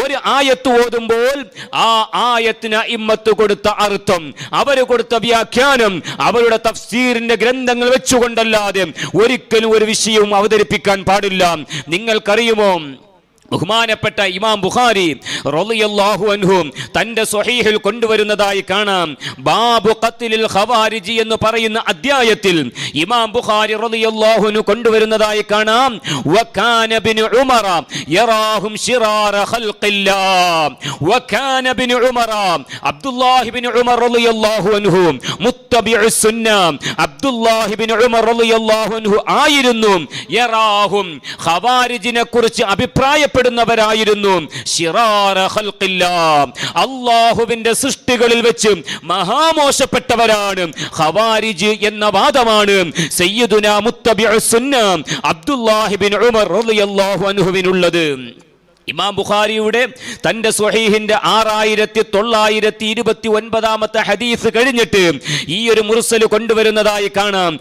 ഒരു ആയത്ത് ഓതുമ്പോൾ ആ ആയത്തിന് ഇമ്മത്ത് കൊടുത്ത അർത്ഥം അവർ കൊടുത്ത വ്യാഖ്യാനം അവരുടെ തഫ്സീറിന്റെ ഗ്രന്ഥങ്ങൾ വെച്ചുകൊണ്ടല്ലാതെ ഒരിക്കലും ഒരു വിഷയവും അവതരിപ്പിക്കാൻ പാടില്ല. നിങ്ങൾക്കറിയുമോ? ബഹുമാനപ്പെട്ട ഇമാം ബുഖാരി റളിയല്ലാഹു അൻഹു തന്റെ സ്വഹീഹിൽ കൊണ്ടുവരുന്നതായി കാണാം. ബാബു ഖത്ലിൽ ഖവാരിജി എന്ന് പറയുന്ന അധ്യായത്തിൽ ഇമാം ബുഖാരി റളിയല്ലാഹു അൻഹു കൊണ്ടുവരുന്നതായി കാണാം. വകാന ബിൻ ഉമറ യറാഹും ശിറാറ ഖൽഖില്ലാ. വകാന ബിൻ ഉമറ അബ്ദുല്ലാഹി ബിൻ ഉമർ റളിയല്ലാഹു അൻഹു മുത്തബിഉ സുന്ന അബ്ദുല്ലാഹി ബിൻ ഉമർ റളിയല്ലാഹു അൻഹു ആയിരുന്നു. യറാഹും ഖവാരിജിനെ കുറിച്ച് അഭിപ്രായപ്പെട്ട അറിയപ്പെടുന്നവരായിരുന്നു. അള്ളാഹുവിന്റെ സൃഷ്ടികളിൽ വെച്ച് മഹാമോശപ്പെട്ടവരാണ്. ഖവാരിജ് എന്ന വാദമാണ്. സയ്യിദുന മുത്തബിഉ സുന്ന അബ്ദുല്ലാഹിബിൻ ഉമർ റളിയല്ലാഹു അൻഹുവിനുള്ളത്. ഇമാം ബുഖാരിയുടെ തന്റെ സ്വഹീഹിന്റെ ആറായിരത്തി തൊള്ളായിരത്തി ഇരുപത്തി ഒൻപതാമത്തെ ഹദീസ് കഴിഞ്ഞിട്ട് ഈ ഒരു മുർസൽ കൊണ്ടുവരുന്നതായി കാണാം.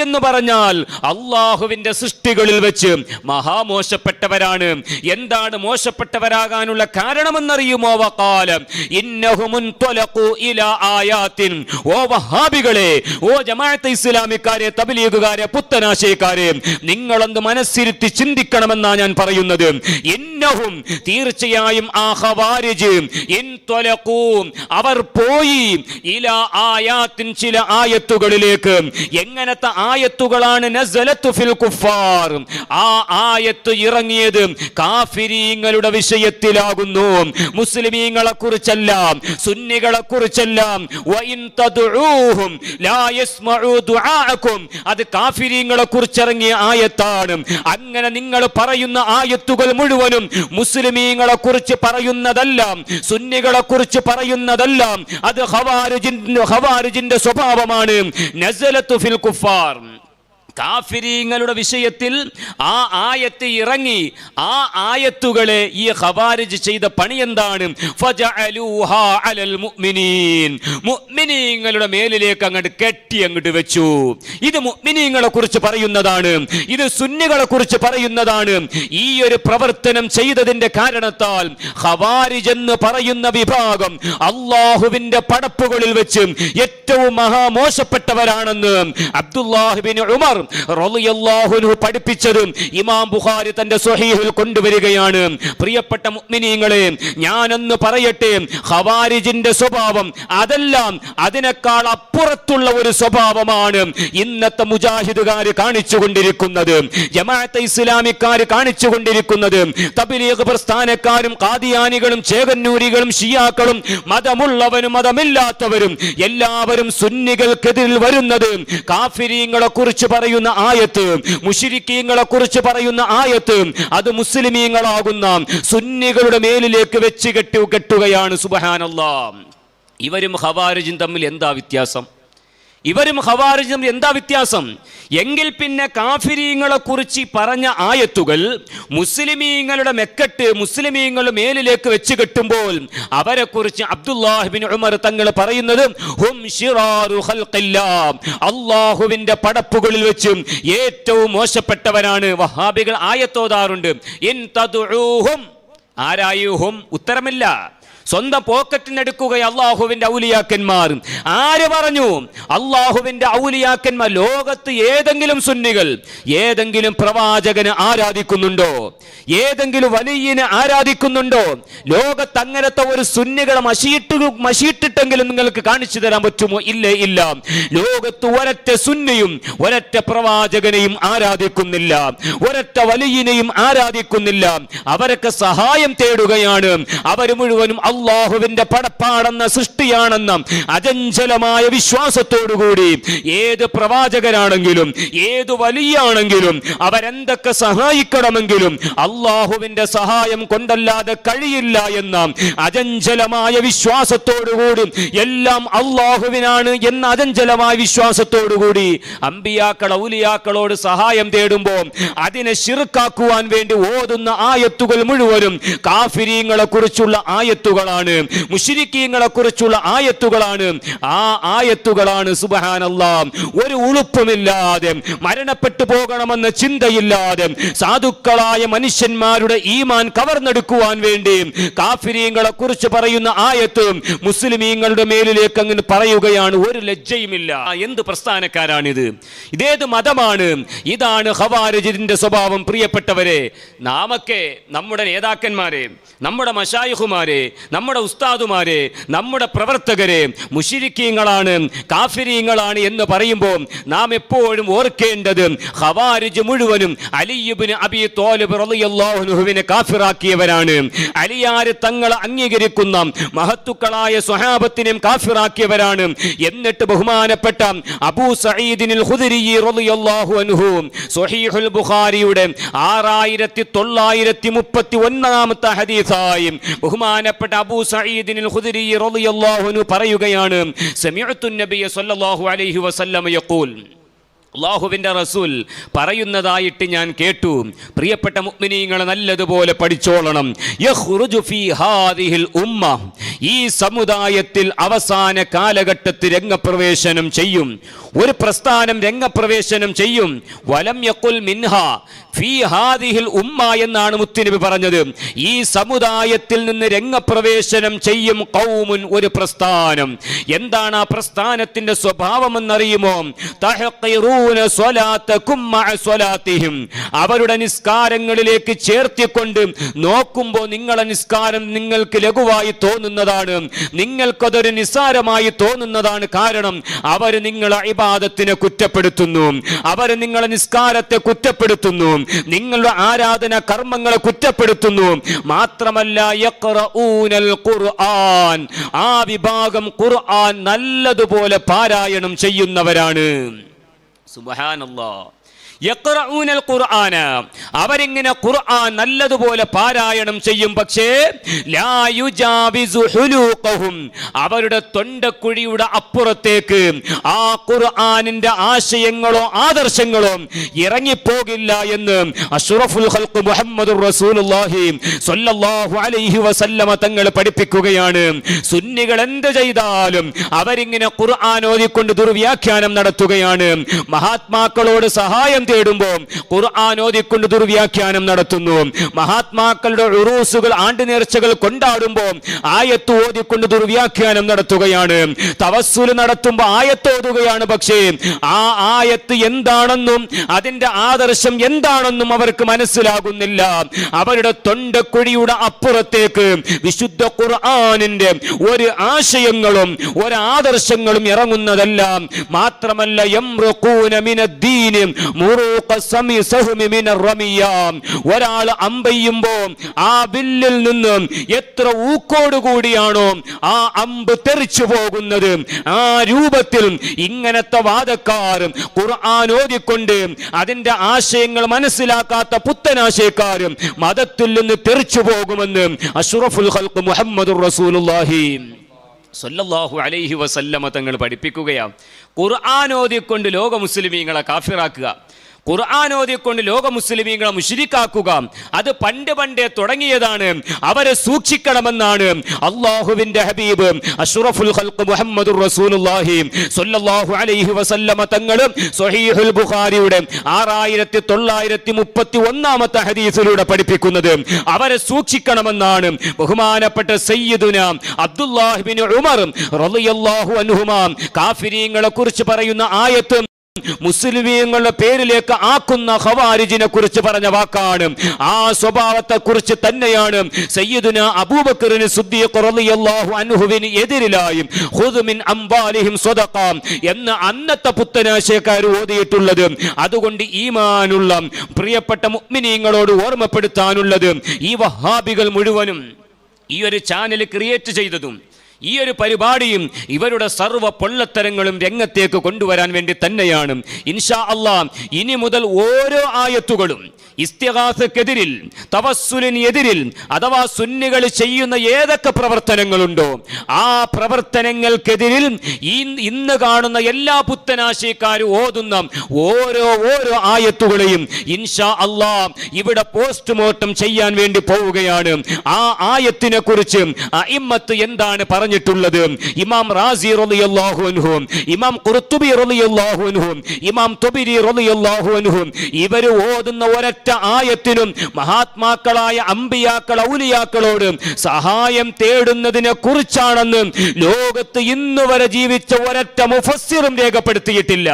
എന്ന് പറഞ്ഞാൽ അള്ളാഹുവിന്റെ സൃഷ്ടികളിൽ വെച്ച് മഹാമോശപ്പെട്ടവരാണ്. എന്താണ് മോശപ്പെട്ടവരാകാനുള്ള കാരണമെന്നറിയുമോ? ആയാത്തിൻ. ഓ വഹാബികളെ ഓ ഇസ്ലാമിക്കാരെ തബ്ലീഗുകാരെ പുത്തനാശയക്കാരെ നിങ്ങളൊന്ന് മനസ്സിരുത്തി ചിന്തിക്കണമെന്നാ ഞാൻ പറയുന്നത്. എന്നവും തീർച്ചയായും ആ ഖവാരിജ് അവർ പോയി ഇല ആയാത്തിൻ ചില ആയത്തുകളിലേക്ക്. എങ്ങനത്തെ ആയത്തുകളാണ് ഫിൽ കുഫാർ? ആ ആയത്ത് ഇറങ്ങിയത് കാഫിരീങ്ങളുടെ വിഷയത്തിലാകുന്നു. മുസ്ലിമീങ്ങളെ കുറിച്ചല്ല സുന്നികളെ കുറിച്ചല്ല അത് കാഫിരീങ്ങളെ കുറിച്ചിറങ്ങിയ ആയത്താണ്. അങ്ങനെ നിങ്ങൾ പറയുന്ന ആയത്തുകൾ മുഴുവനും മുസ്ലിമീങ്ങളെ കുറിച്ച് പറയുന്നതല്ല സുന്നികളെ കുറിച്ച് പറയുന്നതല്ല. അത് ഹവാരുജിന്റെ ഹവാരുജിന്റെ സ്വഭാവമാണ്. നസലത്തു ഫിൽ കുഫാർ. കാഫിരീങ്ങളുടെ വിഷയത്തിൽ ആ ആയത്ത് ഇറങ്ങി ആ ആയത്തുകളെ ഈ ഖവാരിജ് ചെയ്ത പണി എന്താണ്? മുഅ്മിനീങ്ങളുടെ മേലിലേക്ക് അങ്ങോട്ട് കെട്ടി അങ്ങോട്ട് വെച്ചു. ഇത് മുഅ്മിനീങ്ങളെ കുറിച്ച് പറയുന്നതാണ്. ഇത് സുന്നികളെ കുറിച്ച് പറയുന്നതാണ്. ഈ ഒരു പ്രവർത്തനം ചെയ്തതിന്റെ കാരണത്താൽ ഖവാരിജ് എന്ന് പറയുന്ന വിഭാഗം അള്ളാഹുവിന്റെ പടപ്പുകളിൽ വെച്ച് ഏറ്റവും മഹാമോശപ്പെട്ടവരാണെന്ന് അബ്ദുല്ലാഹിബിൻ ഉമർ റളിയല്ലാഹു അൻഹു പഠിപ്പിച്ചത് ഇമാം ബുഖാരി തന്റെ സ്വഹീഹിൽ കൊണ്ടുവരികയാണ്. പ്രിയപ്പെട്ട മുഅ്മിനീങ്ങളെ ഞാനെന്ന് പറയട്ടെ ഖവാരിജിന്റെ സ്വഭാവം അതെല്ലാം അതിനേക്കാൾ അപ്പുറത്തുള്ള ഒരു സ്വഭാവമാണ് ഇന്നത്തെ മുജാഹിദുകാർ കാണിച്ചുകൊണ്ടിരിക്കുന്നത് ജമാഅത്തെ ഇസ്ലാമിക്കാർ കാണിച്ചുകൊണ്ടിരിക്കുന്നത് തബ്ലീഗ് പ്രസ്ഥാനക്കാരും കാദിയാനികളും ചേകന്നൂരികളും ഷിയാക്കളും മതമുള്ളവരും മതമില്ലാത്തവരും എല്ലാവരും സുന്നികൾക്കെതിരിൽ വരുന്നത് കാഫിരീങ്ങളെ കുറിച്ച് പറയുന്ന ആയത്ത് മുഷിരിക്കീങ്ങളെ കുറിച്ച് പറയുന്ന ആയത്ത് അത് മുസ്ലിമീങ്ങളാകുന്ന സുന്നികളുടെ മേലിലേക്ക് വെച്ച് കെട്ടു കെട്ടുകയാണ് സുബഹാനല്ലാം. ഇവരും ഹവാരജും തമ്മിൽ എന്താ വ്യത്യാസം? ഇവരും ഹവാരിജും എന്താ വ്യത്യാസം? എങ്കിൽ പിന്നെ കാഫിരീങ്ങളെ കുറിച്ച് പറഞ്ഞ ആയത്തുകൾ മുസ്ലിമീങ്ങളുടെ മെക്കെട്ട് മുസ്ലിമീങ്ങൾ മേലിലേക്ക് വെച്ച് കെട്ടുമ്പോൾ അവരെ കുറിച്ച് അബ്ദുല്ലാഹിബിൻ ഉമർ തങ്ങൾ പറയുന്നത്. അള്ളാഹുവിന്റെ പടപ്പുകളിൽ വെച്ചും ഏറ്റവും മോശപ്പെട്ടവനാണ് വഹാബികൾ. ആയത്തോതാറുണ്ട് ഇൻ ആരായുഹും? ഉത്തരമില്ല. സ്വന്തം പോക്കറ്റിനെടുക്കുക അള്ളാഹുവിന്റെ ഔലിയാക്കന്മാർ ആര് പറഞ്ഞു? അള്ളാഹുവിന്റെ ഔലിയാക്കന്മാർ ലോകത്ത് ഏതെങ്കിലും സുന്നികൾ ഏതെങ്കിലും പ്രവാചകന് ആരാധിക്കുന്നുണ്ടോ? ഏതെങ്കിലും വലിയനെ ആരാധിക്കുന്നുണ്ടോ? ലോകത്ത് അങ്ങനത്തെ ഒരു സുന്നികളെ മഷീട്ട് മഷീട്ടിട്ടെങ്കിലും നിങ്ങൾക്ക് കാണിച്ചു തരാൻ പറ്റുമോ? ഇല്ലേ ഇല്ല. ലോകത്ത് ഒരൊറ്റ സുന്നിയും ഒരൊറ്റ പ്രവാചകനെയും ആരാധിക്കുന്നില്ല. ഒരൊറ്റ വലിയനെയും ആരാധിക്കുന്നില്ല. അവരൊക്കെ സഹായം തേടുകയാണ്. അവർ മുഴുവനും അള്ളാഹുവിന്റെ പടപ്പാടെന്ന സൃഷ്ടിയാണെന്ന അചഞ്ചലമായ വിശ്വാസത്തോടുകൂടി ഏത് പ്രവാചകനാണെങ്കിലും ഏത് വലിയാണെങ്കിലും അവരെന്തൊക്കെ സഹായിക്കണമെങ്കിലും അള്ളാഹുവിന്റെ സഹായം കൊണ്ടല്ലാതെ കഴിയില്ല എന്ന അചഞ്ചലമായ വിശ്വാസത്തോടുകൂടി എല്ലാം അള്ളാഹുവിനാണ് എന്ന അചഞ്ചലമായ വിശ്വാസത്തോടുകൂടി അമ്പിയാക്കൾ ഔലിയാക്കളോട് സഹായം തേടുമ്പോൾ അതിനെ ശിർക്കാക്കുവാൻ വേണ്ടി ഓതുന്ന ആയത്തുകൾ മുഴുവനും കാഫിരീങ്ങളെ കുറിച്ചുള്ള ആയത്തുകളാണ്. മുഷിരിക്കീങ്ങളെ കുറിച്ചുള്ള ആയത്തുകളാണ്. ആ ആയത്തുകളാണ് സുബഹാനല്ലാം. ഒരു ഉളുപ്പുമില്ലാതെ മരണപ്പെട്ടു പോകണമെന്ന ചിന്തയില്ലാതെ സാധുക്കളായ മനുഷ്യന്മാരുടെ ഈമാൻ കവർന്നെടുക്കുവാൻ വേണ്ടി കാഫിരീങ്ങളെ കുറിച്ച് പറയുന്ന ആയത്ത് മുസ്ലിമീങ്ങളുടെ മേലിലേക്ക് അങ്ങനെ പറയുകയാണ്. ഒരു ലജ്ജയുമില്ല. എന്ത് പ്രസ്ഥാനക്കാരാണിത്? ഇതേത് മതമാണ്? ഇതാണ് ഹവാരജിന്റെ സ്വഭാവം പ്രിയപ്പെട്ടവരെ. നാമൊക്കെ നമ്മുടെ നേതാക്കന്മാരെ നമ്മുടെ മഷായുഹുമാരെ നമ്മുടെ ഉസ്താദുമാരെ നമ്മുടെ പ്രവർത്തകരെ മുഷിരിക്കീങ്ങളാണ് കാഫിരീങ്ങളാണ് എന്ന് പറയുമ്പോൾ നാം എപ്പോഴും ഓർക്കേണ്ടത് ഹവാരിജ് മുഴുവനും അലിയുബിന് അബി തോലബ് റലിയല്ലാഹുനുഹുവിനെ കാഫിറാക്കിയവരാണ്. അലിയാര് തങ്ങളെ അംഗീകരിക്കുന്ന മഹത്തുക്കളായ സ്വഹാബത്തിനെയും കാഫിറാക്കിയവരാണ്. എന്നിട്ട് ബഹുമാനപ്പെട്ട അബൂ സഈദിനിൽ ഹുദരിയി റളിയല്ലാഹു അൻഹു സ്വഹീഹുൽ ബുഖാരിയുടെ ആറായിരത്തി തൊള്ളായിരത്തി മുപ്പത്തി ഒന്നാമത്തെ ഹദീസായി ബഹുമാനപ്പെട്ട അബൂ സഈദിൻ ഖുദരി റളിയല്ലാഹു അൻഹു പറയുകയാണ് സമിഅത്തു സല്ലല്ലാഹു അലൈഹി വസല്ലം യഖൂൽ. റസൂൽ പറയുന്നതായിട്ട് ഞാൻ കേട്ടു. പ്രിയപ്പെട്ട മുഗ്മിനീങ്ങൾ നല്ലതുപോലെ പഠിച്ചോളണം. ഉമ്മ. ഈ സമുദായത്തിൽ അവസാന കാലഘട്ടത്തിൽ രംഗപ്രവേശനം ചെയ്യും. ഒരു പ്രസ്ഥാനം രംഗപ്രവേശനം ചെയ്യും. വലം യക്കുൽ മിൻഹ. ഫീ ഉമ്മ എന്നാണ് മുത്തുനബി പറഞ്ഞത്. ഈ സമുദായത്തിൽ നിന്ന് രംഗപ്രവേശനം ചെയ്യും കൗമുൻ ഒരു പ്രസ്ഥാനം. എന്താണ് ആ പ്രസ്ഥാനത്തിന്റെ സ്വഭാവം എന്നറിയുമോ അവരുടെ നിസ്കാരങ്ങളിലേക്ക് ചേർത്തിക്കൊണ്ട് നോക്കുമ്പോൾ നിങ്ങളെ നിസ്കാരം നിങ്ങൾക്ക് ലഘുവായി തോന്നുന്നതാണ്. നിങ്ങൾക്കതൊരു നിസ്സാരമായി തോന്നുന്നതാണ് കാരണം അവർ നിങ്ങളെ ഇബാദത്തിനെ കുറ്റപ്പെടുത്തുന്നു. അവർ നിങ്ങളെ നിസ്കാരത്തെ കുറ്റപ്പെടുത്തുന്നു. നിങ്ങളുടെ ആരാധന കർമ്മങ്ങളെ കുറ്റപ്പെടുത്തുന്നു. മാത്രമല്ല ഖുർആൻ. ആ വിഭാഗം ഖുർആൻ നല്ലതുപോലെ പാരായണം ചെയ്യുന്നവരാണ്. സുബ്ഹാനല്ലാ. യഖ്റഊനൽ ഖുർആന. അവരിങ്ങനെ ഖുർആൻ നല്ലതുപോലെ പാരായണം ചെയ്യും. പക്ഷേ ലാ ഹുലൂഖഹും. അവരുടെ തൊണ്ടക്കുഴിയുടെ അപ്പുറത്തേക്ക് ആ ഖുർആനിന്റെ ആശയങ്ങളോ ആദർശങ്ങളോ ഇറങ്ങിപ്പോകില്ല എന്ന് അഷ്റഫുൽ ഖൽഖ് മുഹമ്മദുർ റസൂലുള്ളാഹി സ്വല്ലല്ലാഹു അലൈഹി വസല്ലമ തങ്ങൾ പഠിപ്പിക്കുകയാണ്. സുന്നികൾ എന്ത് ചെയ്താലും അവരിങ്ങനെ ഖുർആൻ ഓതിക്കൊണ്ട് ദുർവ്യാഖ്യാനം നടത്തുകയാണ്. മഹാത്മാക്കളോട് സഹായം തേടുമ്പോൾ ഖുർആൻ ഓതിക്കൊണ്ട് ദുർവ്യാഖ്യാനം നടത്തുന്നു. മഹാത്മാക്കളുടെ ഉറൂസുകൾ ആണ്ട് നേർച്ചകൾ കൊണ്ടാടുമ്പോൾ ആയത്ത് ഓതിക്കൊണ്ട് ദുർവ്യാഖ്യാനം നടത്തുകയാണ്. തവസ്സുൽ നടത്തുമ്പോൾ ആയത്ത് ഓതുകയാണ് പക്ഷേ ആ ആയത്ത് എന്താണെന്നും അതിന്റെ ആദർശം എന്താണെന്നും അവർക്ക് മനസ്സിലാകുന്നില്ല. അവരുടെ തൊണ്ടക്കുഴിയുടെ അപ്പുറത്തേക്ക് വിശുദ്ധ ഖുർആാനിന്റെ ഒരു ആശയങ്ങളും ഒരു ആദർശങ്ങളും ഇറങ്ങുന്നതല്ല. മാത്രമല്ല ഒരാൾ അമ്പെയ്യുമ്പോ ആ ബില്ലിൽ നിന്നും എത്ര ഊക്കോട് കൂടിയാണോ ആ അമ്പ് തെറിച്ചു പോകുന്നത്. ആ രൂപത്തിൽ ഇങ്ങനത്തെ വാദക്കാർ ഖുർആൻ ഓതിക്കൊണ്ട് അതിന്റെ ആശയങ്ങൾ മനസ്സിലാക്കാത്ത പുത്തനാശയക്കാരും മതത്തിൽ നിന്ന് തെറിച്ചു പോകുമെന്ന് അഷ്റഫുൽ ഹൽക്ക് മുഹമ്മദ് റസൂലുള്ളാഹി. സല്ലല്ലാഹു അലൈഹി വസല്ലമ തങ്ങൾ പഠിപ്പിക്കുകയാണ്. ഖുർആൻ ഓതിക്കൊണ്ട് ലോക മുസ്ലിമീങ്ങളെ കാഫിറാക്കുക. ഖുർആൻ ഓതിക്കൊണ്ട് ലോക മുസ്ലിമീങ്ങളെ മുഷിരിക്കാക്കുക. അത് പണ്ട് പണ്ടേ തുടങ്ങിയതാണ്. അവരെ സൂക്ഷിക്കണമെന്നാണ് അള്ളാഹുവിന്റെ ഹബീബ് അഷ്റഫുൽ ഖൽഖ് മുഹമ്മദുർ റസൂലുള്ളാഹി സ്വല്ലല്ലാഹു അലൈഹി വസല്ലമ തങ്ങൾ സ്വഹീഹുൽ ബുഖാരിയുടെ ആറായിരത്തി തൊള്ളായിരത്തി മുപ്പത്തി ഒന്നാമത്തെ ഹദീസിലൂടെ പഠിപ്പിക്കുന്നത് അവരെ സൂക്ഷിക്കണമെന്നാണ്. ബഹുമാനപ്പെട്ട സയ്യിദുന അബ്ദുല്ലാഹിബിൻ ഉമർ റളിയല്ലാഹു അൻഹുമാ കാഫിരീങ്ങളെ കുറിച്ച് പറയുന്ന ആയത്ത് മുസ്ലിമീങ്ങളുടെ പേരിലേക്ക് ആക്കുന്ന ഹവാരിജിനെ കുറിച്ച് പറഞ്ഞ വാക്കാണ്. ആ സ്വഭാവത്തെ കുറിച്ച് തന്നെയാണ് സയ്യിദുന അബൂബക്കറിന് അനുഹുവിന് എതിരിലായും ഹുദുമിൻ മിൻ സ്വതക്കാം എന്ന് അന്നത്തെ പുത്തനാശയക്കാർ ഓതിയിട്ടുള്ളത്. അതുകൊണ്ട് ഈമാനുള്ള പ്രിയപ്പെട്ട മുഗ്മിനീങ്ങളോട് ഓർമ്മപ്പെടുത്താനുള്ളത് ഈ വഹാബികൾ മുഴുവനും ഈ ഒരു ചാനൽ ക്രിയേറ്റ് ചെയ്തതും ഈ ഒരു പരിപാടിയും ഇവരുടെ സർവ പൊള്ളത്തരങ്ങളും രംഗത്തേക്ക് കൊണ്ടുവരാൻ വേണ്ടി തന്നെയാണ്. ഇൻഷാ അള്ളാ ഇനി മുതൽ ഓരോ ആയത്തുകളും ഇസ്തിഹാസക്കെതിരിൽ തവസ്സുലിന് എതിരിൽ അഥവാ സുന്നികൾ ചെയ്യുന്ന ഏതൊക്കെ പ്രവർത്തനങ്ങളുണ്ടോ ആ പ്രവർത്തനങ്ങൾക്കെതിരിൽ ഈ- ഇന്ന് കാണുന്ന എല്ലാ പുത്തനാശയക്കാരും ഓതുന്ന ഓരോ ഓരോ ആയത്തുകളെയും ഇൻഷാ അള്ളാ ഇവിടെ പോസ്റ്റ്മോർട്ടം ചെയ്യാൻ വേണ്ടി പോവുകയാണ്. ആ ആയത്തിനെ കുറിച്ച് അയിമ്മത്ത് എന്താണ് പറഞ്ഞിട്ടുള്ളത്. ഇമാം റാസി റളിയല്ലാഹു അൻഹു ഇമാം ഖുർത്തുബി റളിയല്ലാഹു അൻഹു ഇമാം തുബിരി റളിയല്ലാഹു അൻഹു ഇവർ ഓതുന്ന ഒരൊറ്റ ആയത്തിനും മഹാത്മാക്കളായ അമ്പിയാക്കൾ ഔലിയാക്കളോട് സഹായം തേടുന്നതിനെ കുറിച്ചാണെന്ന് ലോകത്ത് ഇന്നുവരെ ജീവിച്ച ഒരൊറ്റ മുഫസ്സിറും രേഖപ്പെടുത്തിയിട്ടില്ല.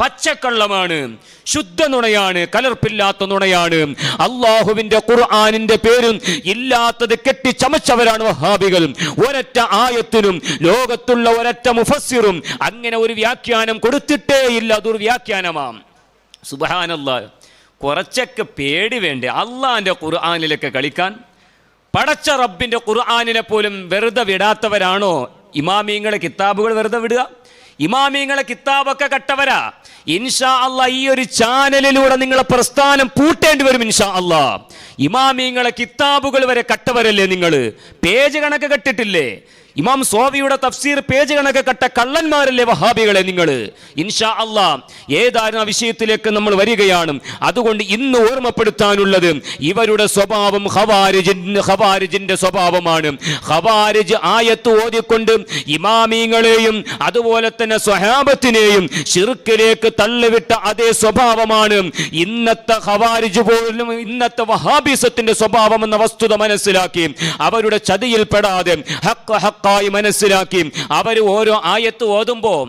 പച്ചക്കള്ളമാണ്. ശുദ്ധ നുണയാണ് കലർപ്പില്ലാത്ത നുണയാണ്. അള്ളാഹുവിന്റെ ഖുർആാനിന്റെ പേരും ഇല്ലാത്തത് കെട്ടിച്ചമച്ചവരാണ് വഹാബികൾ. ഒരറ്റ ആയത്തിനും ലോകത്തുള്ള ഒരറ്റ മുഫസ്സിറും അങ്ങനെ ഒരു വ്യാഖ്യാനം കൊടുത്തിട്ടേ ഇല്ല വ്യാഖ്യാനമാം. സുബഹാനല്ല. കുറച്ചൊക്കെ പേടി വേണ്ടേ? അള്ളാഹിന്റെ ഖുർആാനിലൊക്കെ കളിക്കാൻ? പടച്ച റബ്ബിന്റെ ഖുർആാനിനെ പോലും വെറുതെ വിടാത്തവരാണോ? ഇമാമിങ്ങളെ കിതാബുകൾ വെറുതെ വിടുക? ഇമാമിങ്ങളെ കിതാബൊക്കെ കട്ടവരാ. ഇൻഷാ അള്ളാ ഈ ഒരു ചാനലിലൂടെ നിങ്ങളെ പ്രസ്ഥാനം പൂട്ടേണ്ടി വരും ഇൻഷാ അള്ളാ ഇമാമിങ്ങളെ കിതാബുകൾ വരെ കട്ടവരല്ലേ നിങ്ങൾ പേജ് കണക്ക് കെട്ടിട്ടില്ലേ? ഇമാം സോവിയുടെ തഫ്സീർ പേജ് കണക്ക് കട്ട കള്ളന്മാരല്ലേ വഹാബികളെ നിങ്ങൾ ഇൻഷാ അള്ളാ ഏതാനും വിഷയത്തിലേക്ക് നമ്മൾ വരികയാണ്. അതുകൊണ്ട് ഇന്ന് ഓർമ്മപ്പെടുത്താനുള്ളത് ഇവരുടെ സ്വഭാവം ഹവാരിജിൻ ഹവാരിജിന്റെ സ്വഭാവമാണ്. ഹവാരിജ് ആയത്ത് ഓതിക്കൊണ്ട് ഇമാമീങ്ങളെയും അതുപോലെ തന്നെ സ്വഹാബത്തിനെയും ഷിർക്കിലേക്ക് തള്ളിവിട്ട അതേ സ്വഭാവമാണ്. ഇന്നത്തെ ഹവാരിജ് പോലും ഇന്നത്തെ വഹാബിസത്തിന്റെ സ്വഭാവം എന്ന വസ്തുത മനസ്സിലാക്കി അവരുടെ ചതിയിൽപ്പെടാതെ ഹക്ക് ഹക്കായി മനസ്സിലാക്കി അവർ ഓരോ ആയത്ത് ഓതുമ്പോൾ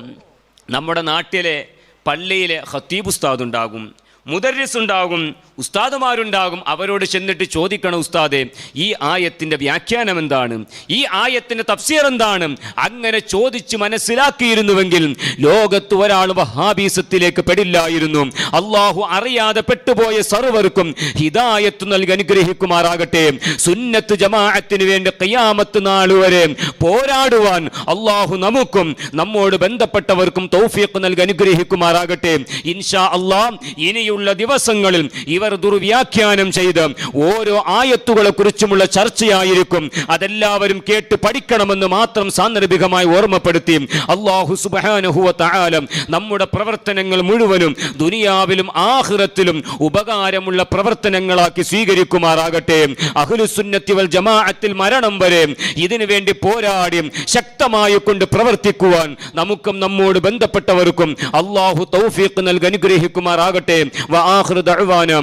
നമ്മുടെ നാട്ടിലെ പള്ളിയിലെ ഹത്തീബ് ഉസ്താദ് ഉണ്ടാകും മുദരിസ് ഉണ്ടാകും ഉസ്താദുമാരുണ്ടാകും അവരോട് ചെന്നിട്ട് ചോദിക്കണം ഉസ്താദെ ഈ ആയത്തിന്റെ വ്യാഖ്യാനം എന്താണ്? ഈ ആയത്തിന്റെ തഫ്സീർ എന്താണ്? അങ്ങനെ ചോദിച്ച് മനസ്സിലാക്കിയിരുന്നുവെങ്കിൽ ലോകത്ത് ഒരാൾ വഹാബീസത്തിലേക്ക് പെടില്ലായിരുന്നു. അള്ളാഹു അറിയാതെ പെട്ടുപോയ സർവർക്കും ഹിദായത്ത് നൽകി അനുഗ്രഹിക്കുമാറാകട്ടെ. സുന്നത്ത് ജമാഅത്തിന് വേണ്ടി കയ്യാമത്ത് നാളുവരെ വരെ പോരാടുവാൻ അള്ളാഹു നമുക്കും നമ്മോട് ബന്ധപ്പെട്ടവർക്കും തൗഫീഖ് നൽകി അനുഗ്രഹിക്കുമാറാകട്ടെ. ഇൻഷാ അള്ളാഹ് ഇനിയുള്ള ദിവസങ്ങളിൽ ഇവർ ഇവർ ദുർവ്യാഖ്യാനം ചെയ്ത് ഓരോ ആയത്തുകളെ കുറിച്ചുമുള്ള ചർച്ചയായിരിക്കും. അതെല്ലാവരും കേട്ട് പഠിക്കണമെന്ന് മാത്രം സാന്ദർഭികമായി ഓർമ്മപ്പെടുത്തി. അള്ളാഹു സുബാനുഹുവ താലം നമ്മുടെ പ്രവർത്തനങ്ങൾ മുഴുവനും ദുനിയാവിലും ആഹ്റത്തിലും ഉപകാരമുള്ള പ്രവർത്തനങ്ങളാക്കി സ്വീകരിക്കുമാറാകട്ടെ. അഹ്ലുസുന്നത്തി വൽ ജമാഅത്തിൽ മരണം വരെ ഇതിനു വേണ്ടി പോരാടി ശക്തമായി കൊണ്ട് പ്രവർത്തിക്കുവാൻ നമുക്കും നമ്മോട് ബന്ധപ്പെട്ടവർക്കും അള്ളാഹു തൗഫീഖ് നൽകി അനുഗ്രഹിക്കുമാറാകട്ടെ. വ വആഖിറു ദഅവാന